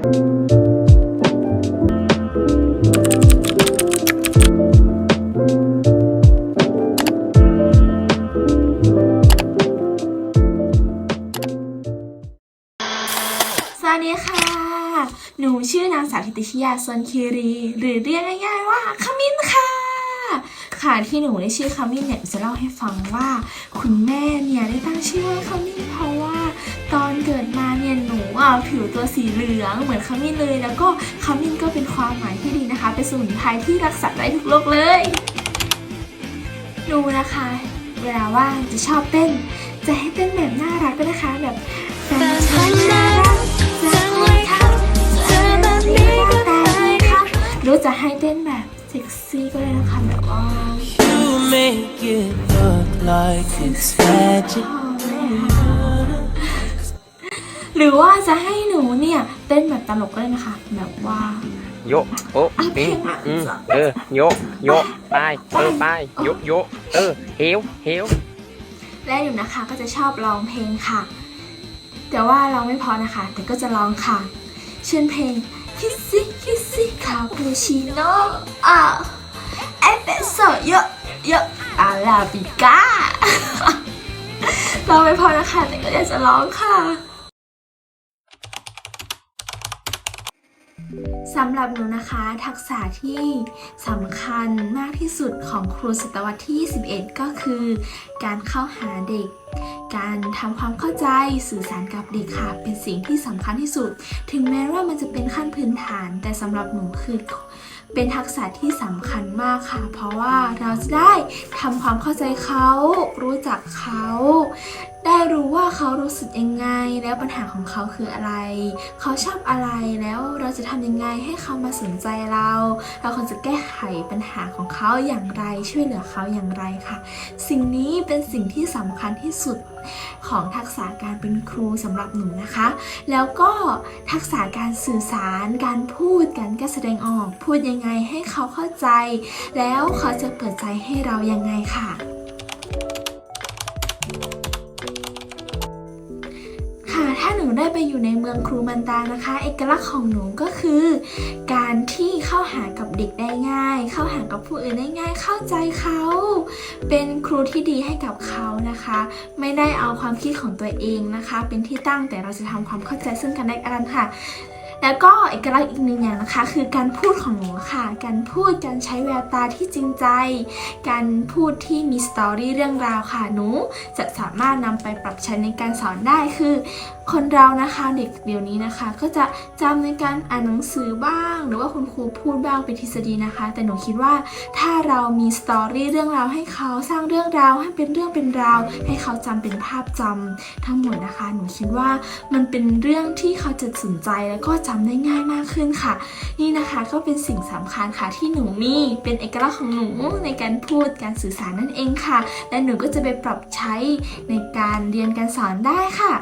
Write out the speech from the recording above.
สวัสดีค่ะ หนูชื่อนางสาวทิติชยาสวนคีรี หรือเรียกง่ายๆว่าขมิ้นค่ะ ค่ะที่หนูได้ชื่อขมิ้นเนี่ยจะเล่าให้ฟังว่า คุณแม่เนี่ยได้ตั้งชื่อว่าขมิ้นเพรา ผิวตัวสีเหลืองเหมือนขมิ้นเลย แล้วก็ขมิ้นก็เป็นความหมายที่ดีนะคะ เป็นสมุนไพรที่รักษาได้ทุกโรคเลยหนูนะคะ เวลาว่างจะชอบเต้น จะให้เต้นแบบน่ารักก็นะคะแบบแฟนฉันน่ารักจังเลยค่ะเธอแบบนี้ก็ได้ค่ะหรือจะให้เต้นแบบเซ็กซี่ก็ได้นะคะแบบว่า You make it look like it's magic. หรือว่าจะให้หนูเนี่ยเต้นแบบตลกก็ได้นะคะ แบบว่า โยกโอ้อืมอืมเออโยกโยกไปเออไปโยกโยกเออเฮวเฮวและหนูนะคะก็จะชอบร้องเพลงค่ะ แต่ว่าร้องไม่เพอนะคะ แต่ก็จะร้องค่ะ เช่นเพลงคิสซี่คิสซี่คาปูชิโน่อะเอสเปรสโซ่เยอะเยอะอาลาบิก้า ร้องไม่พอนะคะ แต่ก็อยากจะร้องค่ะ สำหรับหนูนะคะทักษะที่สำคัญมากที่สุดของครูศตวรรษที่ 21 ก็คือ การเข้าหาเด็ก การทำความเข้าใจสื่อสารกับเด็กค่ะ เป็นสิ่งที่สำคัญที่สุด ถึงแม้ว่ามันจะเป็นขั้นพื้นฐาน แต่สำหรับหนูคือ เป็นทักษะที่สำคัญมากค่ะ เพราะว่าเราจะได้ทำความเข้าใจเขา รู้จักเขา ได้รู้ว่าเขารู้สึกยังไง แล้วปัญหาของเขาคืออะไร เขาชอบอะไรแล้วเราจะทำยังไงให้เขามาสนใจเรา เราควรจะแก้ไขปัญหาของเขาอย่างไรช่วยเหลือเขาอย่างไรค่ะ สิ่งนี้เป็นสิ่งที่สำคัญที่สุด ของทักษะการเป็นครูสำหรับหนูนะคะ แล้วก็ทักษะการสื่อสาร การพูดการกล้าแสดงออก พูดยังไงให้เขาเข้าใจ แล้วเขาจะเปิดใจให้เรายังไงค่ะ อยู่ในเมืองครูมันตานะคะ เอกลักษณ์ของหนูก็คือ การที่เข้าหากับเด็กได้ง่าย เข้าหากับผู้อื่นได้ง่าย เข้าใจเขา เป็นครูที่ดีให้กับเขานะคะ ไม่ได้เอาความคิดของตัวเองนะคะ เป็นที่ตั้งแต่เราจะทำความเข้าใจซึ่งกันและกันค่ะ แล้วก็เอกลักษณ์อีกหนึ่งอย่างนะคะ คือการพูดของหนูค่ะ การพูดการใช้แววตาที่จริงใจ การพูดที่มีสตอรี่เรื่องราวค่ะหนูจะสามารถนำไปปรับใช้ในการสอนได้คือ คนเรานะคะเด็กเดี๋ยวนี้นะคะ ก็จะจำในการอ่านหนังสือบ้าง หรือว่าคุณครูพูดบ้างเป็นทฤษฎีนะคะ แต่หนูคิดว่าถ้าเรามีสตอรี่เรื่องราวให้เขาสร้างเรื่องราวให้เป็นเรื่องเป็นราว ให้เขาจำเป็นภาพจำทั้งหมดนะคะ หนูคิดว่ามันเป็นเรื่องที่เขาจะสนใจแล้วก็จำได้ง่ายมากขึ้นค่ะ นี่นะคะก็เป็นสิ่งสำคัญค่ะที่หนูมีเป็นเอกลักษณ์ของหนูในการพูดการสื่อสารนั่นเองค่ะ และหนูก็จะไปปรับใช้ในการเรียนการสอนได้ค่ะ